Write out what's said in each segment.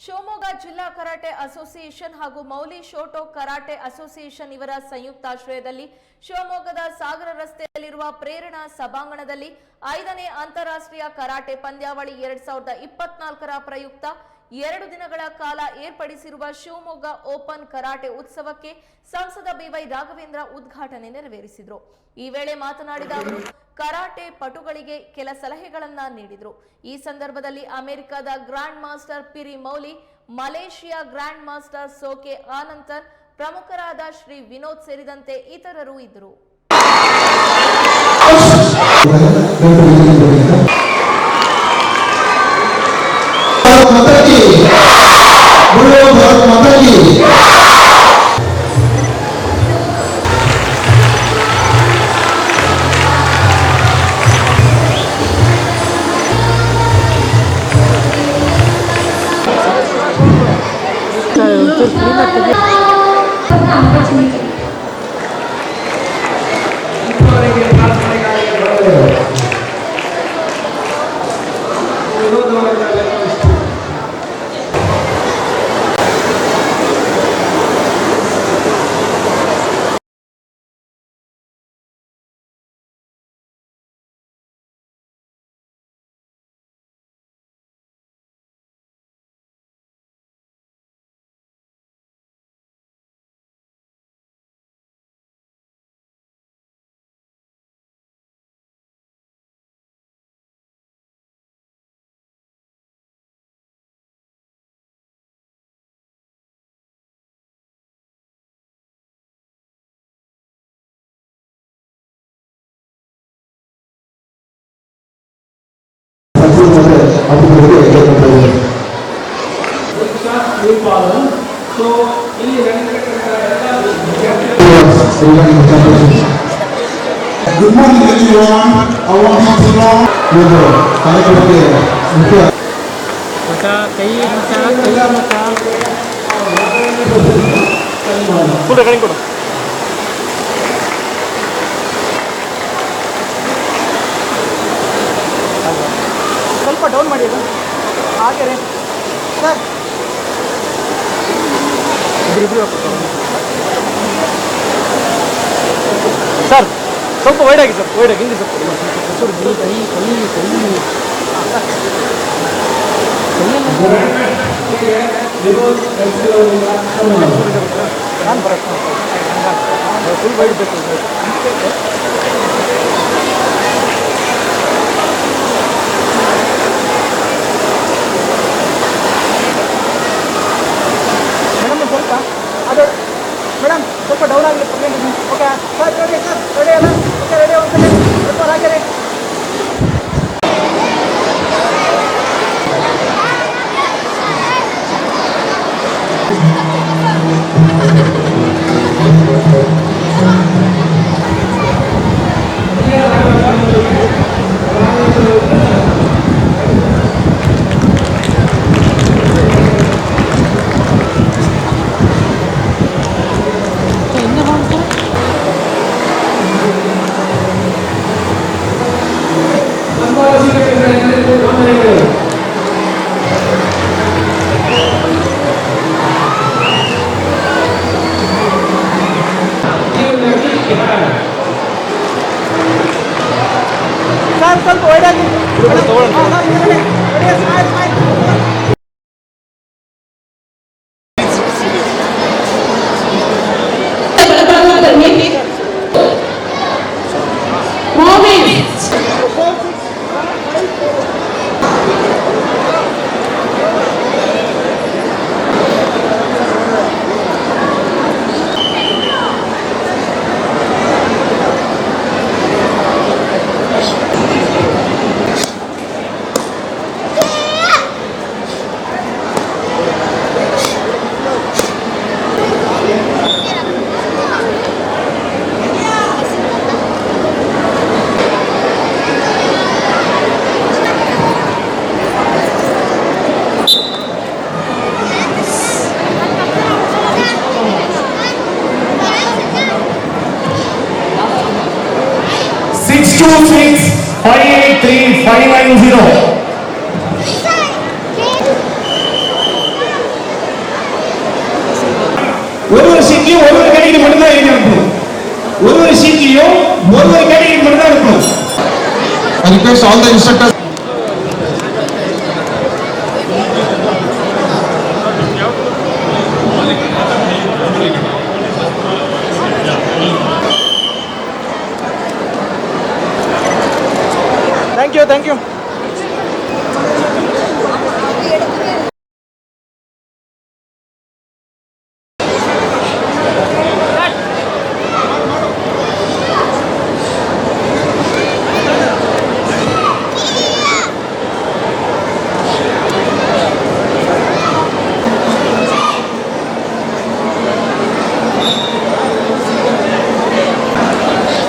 ಶಿವಮೊಗ್ಗ ಜಿಲ್ಲಾ karate association ಹಾಗೂ ಮೌಲಿ ಶೋಟೋ karate association ಇವರ ಸಂಯುಕ್ತಾಶ್ರಯದಲ್ಲಿ ಶಿವಮೊಗ್ಗದ ಸಾಗರ ರಸ್ತೆಯಲ್ಲಿರುವ ಪ್ರೇರಣಾ ಸಭಾಂಗಣದಲ್ಲಿ ಐದನೇ ಅಂತಾರಾಷ್ಟ್ರೀಯ ಕರಾಟೆ ಪಂದ್ಯಾವಳಿ ಎರಡ್ ಸಾವಿರದ ಇಪ್ಪತ್ನಾಲ್ಕರ ಪ್ರಯುಕ್ತ ಎರಡು ದಿನಗಳ ಕಾಲ ಏರ್ಪಡಿಸಿರುವ ಶಿವಮೊಗ್ಗ ಓಪನ್ ಕರಾಟೆ ಉತ್ಸವಕ್ಕೆ ಸಂಸದ ಬಿವೈ ರಾಘವೇಂದ್ರ ಉದ್ಘಾಟನೆ ನೆರವೇರಿಸಿದರು. ಈ ವೇಳೆ ಮಾತನಾಡಿದ ಅವರು, ಕರಾಟೆ ಪಟುಗಳಿಗೆ ಕೆಲ ಸಲಹೆಗಳನ್ನ ನೀಡಿದರು. ಈ ಸಂದರ್ಭದಲ್ಲಿ ಅಮೆರಿಕದ ಗ್ರ್ಯಾಂಡ್ ಮಾಸ್ಟರ್ ಪಿರಿ ಮೌಲಿ, ಮಲೇಷಿಯಾ ಗ್ರ್ಯಾಂಡ್ ಮಾಸ್ಟರ್ ಸೋಕೆ ಆನಂತರ್ ಪ್ರಮುಖರಾದ ಶ್ರೀ ವಿನೋದ್ ಸೇರಿದಂತೆ ಇತರರು ಇದ್ದರು. তোর পুরোনো அப்படிங்கிறது கேட்கப்படுது Good morning everyone. I want you to know. Good. Thank you. Good. Maka kayi maka kayi maka. Kuda. Down ಮಾಡಿ ಅದು ಹಾಗೆ ರೀ ಸರ್. ಸರ್ ಸ್ವಲ್ಪ ವೈಡ್ ಆಗಿ ಸರ್ ವೈಡ್ ಆಗಿ ಹಿಂದೆ ಸ್ವಲ್ಪ ಕೈ ಕೈ ಕೈ ನಾನು ಬರಕ್ಕೆ ಫುಲ್ ವೈಡ್ ಬೇಕು. ಸ್ವಲ್ಪ wide two six five eight three five nine zero ஒரு ஒரு சீட்லயும் ஒரு ஒரு கேட்டகரி மட்டும்தான் தான் இருக்கும் ஒரு ஒரு ஒரு ஒரு கேட்டகரி மட்டும் தான் இருக்கும் அது request all the instructors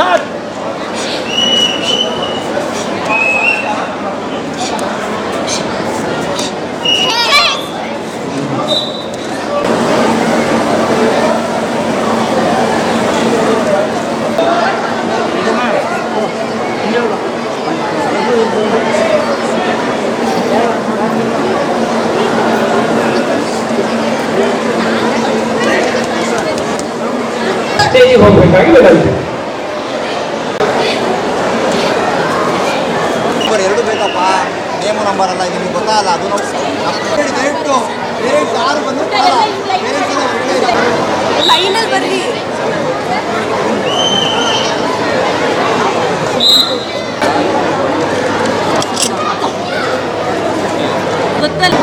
Saan? Thế như phải cái người này name number ಅಲ್ಲ ನಿಮಗೆ ಗೊತ್ತಾಗಲ್ಲ ಅದು ಪೇರೆಂಟ್ಸ್ ಯಾರು ಬಂದು ಲೈನಲ್ಲಿ ಬರ್ರಿ. ಗೊತ್ತಲ್ಲ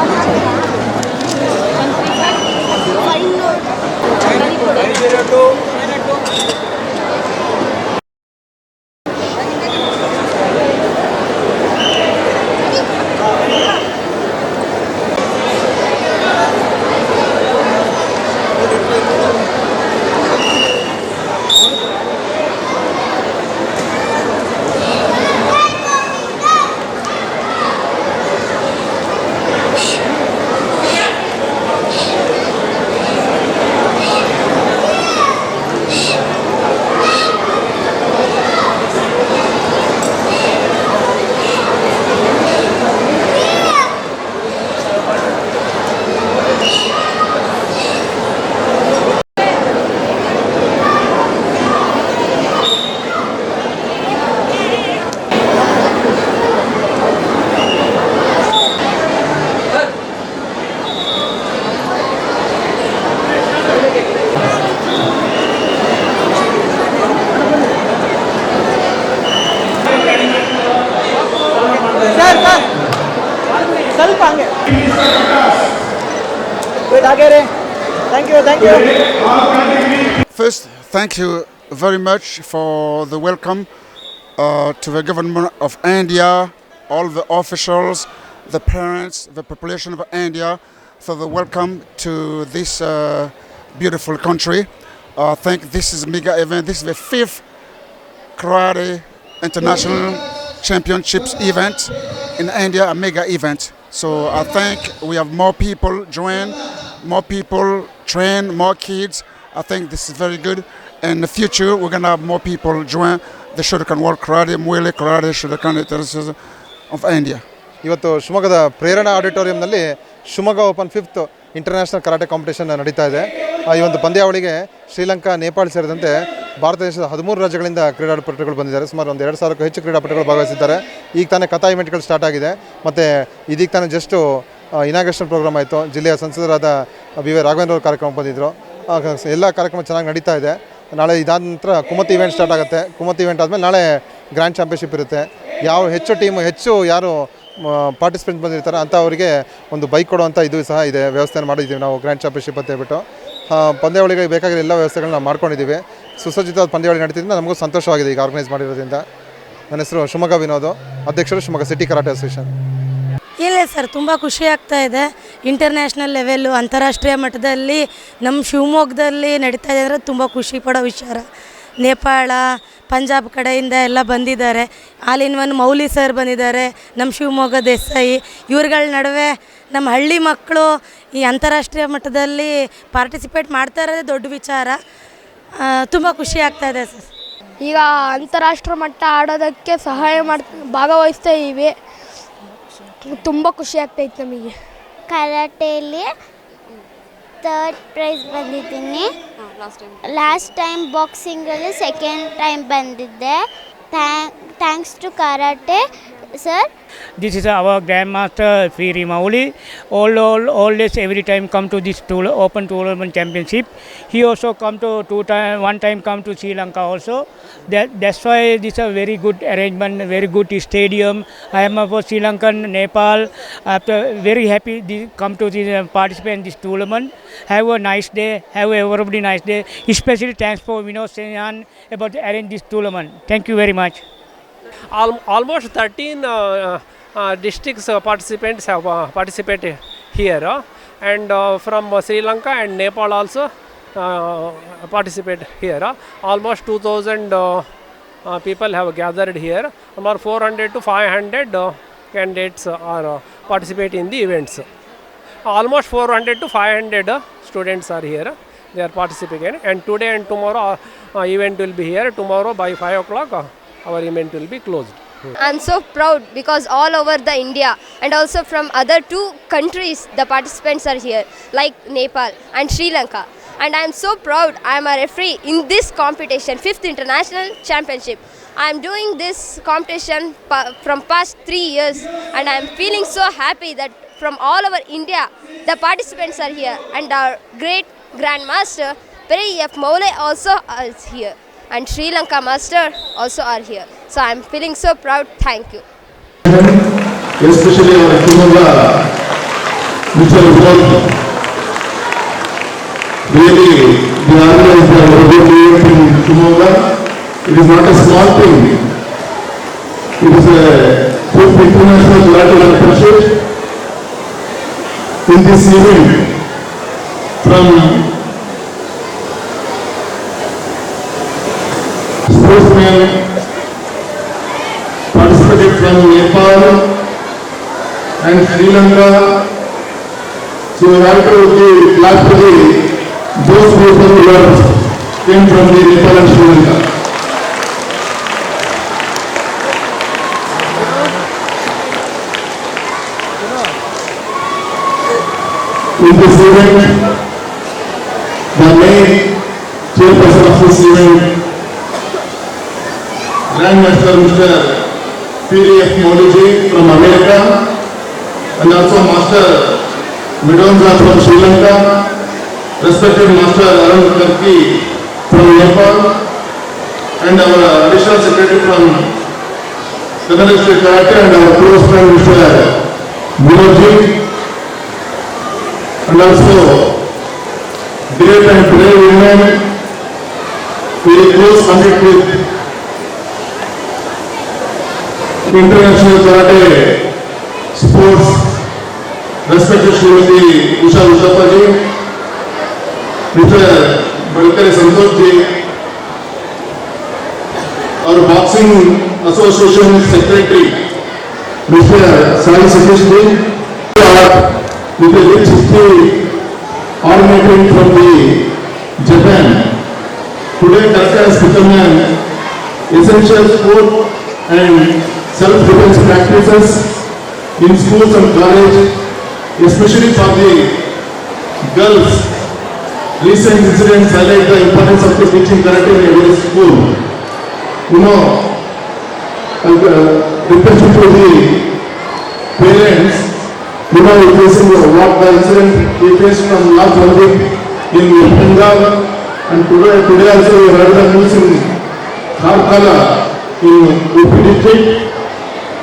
Thank you, thank you. First, thank you very much for the welcome uh, to the government of India, all the officials, the parents, the population of India for the welcome to this uh, beautiful country. I uh, think this is mega event. This is the fifth karate international championships event in India, a mega event. So I think we have more people join more people train, more kids. I think this is very good. In the future, we're gonna have more people join the Shotokan World Karate, Muay Karate, Shotokan International of India. ಇವತ್ತು ಶಿವಮೊಗ್ಗದ Prerana ಆಡಿಟೋರಿಯಂನಲ್ಲಿ Shivamogga open fifth international karate competition ನಡೀತಾ ಇದೆ ಈ ಒಂದು ಪಂದ್ಯಾವಳಿಗೆ ಶ್ರೀಲಂಕಾ ನೇಪಾಳ ಸೇರಿದಂತೆ ಭಾರತ ದೇಶದ ಹದಿಮೂರು ರಾಜ್ಯಗಳಿಂದ ಕ್ರೀಡಾಪಟುಗಳು ಬಂದಿದ್ದಾರೆ ಸುಮಾರು ಒಂದು ಎರಡು ಸಾವಿರಕ್ಕೂ ಹೆಚ್ಚು ಕ್ರೀಡಾಪಟುಗಳು ಭಾಗವಹಿಸಿದ್ದಾರೆ ಈಗ ತಾನೇ ಕಥಾ ಇವೆಂಟ್ಗಳು ಸ್ಟಾರ್ಟ್ ಆಗಿದೆ ಮತ್ತು ಇದೀಗ ತಾನೇ ಜಸ್ಟು ಇನಾಗ್ರೇಷನ್ ಪ್ರೋಗ್ರಾಮ್ ಆಯಿತು. ಜಿಲ್ಲೆಯ ಸಂಸದರಾದ ಬಿ ವೈ ರಾಘವೇಂದ್ರ ಅವರು ಕಾರ್ಯಕ್ರಮ ಬಂದಿದ್ದರು ಎಲ್ಲ ಕಾರ್ಯಕ್ರಮ ಚೆನ್ನಾಗಿ ನಡೀತಾ ಇದೆ. ನಾಳೆ ಇದಾದ ನಂತರ ಕುಮತಿ ಇವೆಂಟ್ ಸ್ಟಾರ್ಟ್ ಆಗುತ್ತೆ. ಕುಮತಿ ಇವೆಂಟ್ ಆದಮೇಲೆ ನಾಳೆ ಗ್ರ್ಯಾಂಡ್ ಚಾಂಪಿಯನ್ಶಿಪ್ ಇರುತ್ತೆ. ಯಾವ ಹೆಚ್ಚು ಟೀಮ್ ಹೆಚ್ಚು ಯಾರು ಪಾರ್ಟಿಸಿಪೆಂಟ್ ಬಂದಿರ್ತಾರೆ ಅಂತ ಅವರಿಗೆ ಒಂದು ಬೈಕ್ ಕೊಡುವಂಥ ಇದು ಸಹ ಇದೆ. ವ್ಯವಸ್ಥೆಯನ್ನು ಮಾಡಿದ್ದೀವಿ ನಾವು ಗ್ರ್ಯಾಂಡ್ ಚಾಂಪಿಯನ್ಶಿಪ್ ಅಂತ ಹೇಳ್ಬಿಟ್ಟು. ಪಂದ್ಯಾವಳಿಗೆ ಬೇಕಾಗಿರೋ ಎಲ್ಲ ವ್ಯವಸ್ಥೆಗಳನ್ನ ಮಾಡ್ಕೊಂಡಿದ್ದೀವಿ. ಸುಸಜ್ಜಿತವಾದ ಪಂದ್ಯಾವಳಿ ನಡೀತಿದ್ದರಿಂದ ನಮಗೂ ಸಂತೋಷವಾಗಿದೆ ಈಗ ಆರ್ಗನೈಸ್ ಮಾಡಿರೋದ್ರಿಂದ. ನನ್ನ ಹೆಸರು ಶಿವಮೊಗ್ಗ ವಿನೋದು. ಅಧ್ಯಕ್ಷರು ಶಿವಮೊಗ್ಗ ಸಿಟಿ ಕರಾಟೆ ಅಸೋಸಿಯೇಷನ್ ಇಲ್ಲ ಸರ್, ತುಂಬ ಖುಷಿ ಆಗ್ತಾ ಇದೆ. ಇಂಟರ್ನ್ಯಾಷನಲ್ ಲೆವೆಲ್ಲು ಅಂತಾರಾಷ್ಟ್ರೀಯ ಮಟ್ಟದಲ್ಲಿ ನಮ್ಮ ಶಿವಮೊಗ್ಗದಲ್ಲಿ ನಡೀತಾ ಇದೆ ಅಂದರೆ ತುಂಬ ಖುಷಿ ಪಡೋ ವಿಚಾರ. ನೇಪಾಳ, ಪಂಜಾಬ್ ಕಡೆಯಿಂದ ಎಲ್ಲ ಬಂದಿದ್ದಾರೆ. All in one Mouli sir ಬಂದಿದ್ದಾರೆ. ನಮ್ಮ ಶಿವಮೊಗ್ಗ, ದೇಸಾಯಿ ಇವ್ರುಗಳ ನಡುವೆ ನಮ್ಮ ಹಳ್ಳಿ ಮಕ್ಕಳು ಈ ಅಂತಾರಾಷ್ಟ್ರೀಯ ಮಟ್ಟದಲ್ಲಿ ಪಾರ್ಟಿಸಿಪೇಟ್ ಮಾಡ್ತಾ ಇರೋದೇ ದೊಡ್ಡ ವಿಚಾರ. ತುಂಬ ಖುಷಿ ಆಗ್ತಾ ಇದೆ ಸರ್. ಈಗ ಅಂತಾರಾಷ್ಟ್ರ ಮಟ್ಟ ಆಡೋದಕ್ಕೆ ಸಹಾಯ ಮಾಡ್ ಭಾಗವಹಿಸ್ತಾ ಇದ್ದೀವಿ. ತುಂಬ ಖುಷಿ ಆಗ್ತೈತೆ ನಮಗೆ. ಕರಾಟೆಯಲ್ಲಿ ಥರ್ಡ್ ಪ್ರೈಸ್ ಬಂದಿದ್ದೀನಿ. ಲಾಸ್ಟ್ ಟೈಮ್ ಬಾಕ್ಸಿಂಗಲ್ಲಿ ಸೆಕೆಂಡ್ ಟೈಮ್ ಬಂದಿದ್ದೆ. Thanks to karate sir This is our Grandmaster Firi Mauli. All, all, always every time come to this tool, Open Tournament Championship. He also come to two time, one time come to Sri Lanka also. That, that's why this is a very good arrangement, very good stadium. I am for Sri Lankan, Nepal. After very happy they come to this, uh, participate in this tournament. Have a nice day. Have a everybody nice day. Especially thanks for Vinod Senyan about arrange this tournament. Thank you very much. Al- almost 13 uh, uh, districts uh, participants have participated here and from Sri Lanka and Nepal also participate here. Almost 2000 uh, people have gathered here. About 400 to 500 uh, candidates uh, are participate in the events. Almost 400 to 500 uh, students are here. They are participating and today and tomorrow event will be here. Tomorrow by 5 o'clock our event will be closed. I'm so proud because all over the India and also from other two countries the participants are here like Nepal and Sri Lanka. And I'm so proud I'm a referee in this competition fifth international championship. I'm doing this competition pa- from past 3 years and I'm feeling so happy that from all over India the participants are here and our great grandmaster Peri F Mole also is here and Sri Lanka master also are here. So I'm feeling so proud. Thank you. especially our Tumanga, which are work. Really, the organized the Olympic event in. It is not a small thing. It is a fifth international karate championship. In this event, from sportsmen participated from Nepal and Sri Lanka. So we have to give clap to the those people are came from the Nepal and Sri Lanka. In this event, the main chairperson of this event Grandmaster Mr. P.D.F. Moliji from America and also Master Medonza from Sri Lanka, respected Master Arun Karki from Nepal and our additional secretary from Kannada State Karate and our close friend Mr. Vinodji and also great and brave women very close contact with international karate sports respected Shrimati Usha ఉషప్పజీ mister bulker Santosh ji और boxing association secretary mister Sai Satish ji और mister rich history organizing from the Japan today Karaka has become an essential sport and self-defense practices in schools and college, especially for the girls. Recent incidents highlight the importance of teaching karate in every school. You know, I uh, request to the parents, you know, facing what the incident we faced from last one week in Bengal and today, today also we heard the news in Kharkala in UP district.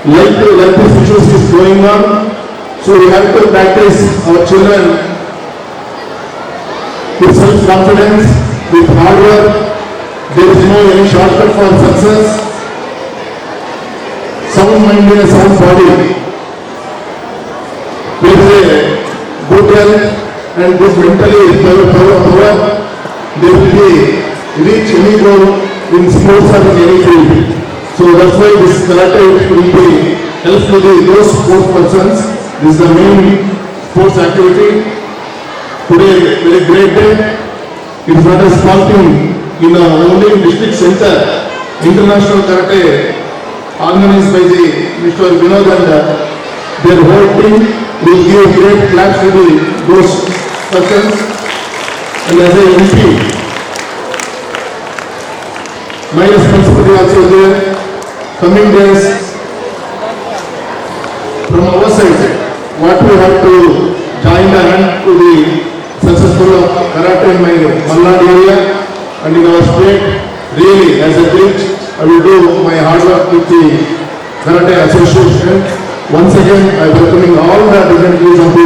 Like, like this issues is going on, so we have to practice our children with self-confidence, with hard work. There is no any shortcut for success. Sound mind in a sound body. Is a good health and good mentally power, power, power. They will be reach any goal in sports or in any field. So that's why karate will be helpful to those sports persons. This is the main sports activity. Today, very great day. It is not a small thing. In our only district center, international karate organized by the Mr. Vinod and uh, their whole team will give great claps to the, those persons and as a MP, my responsibility also there. Coming days, from our side, what we have to join the hand to the successful of karate in my area and in our state. Really, as a bridge, I will do my hard work with the Karate Association. Once again, I welcoming all the dignitaries of the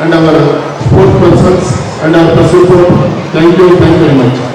and our sport persons and our support. Thank you, thank you very much.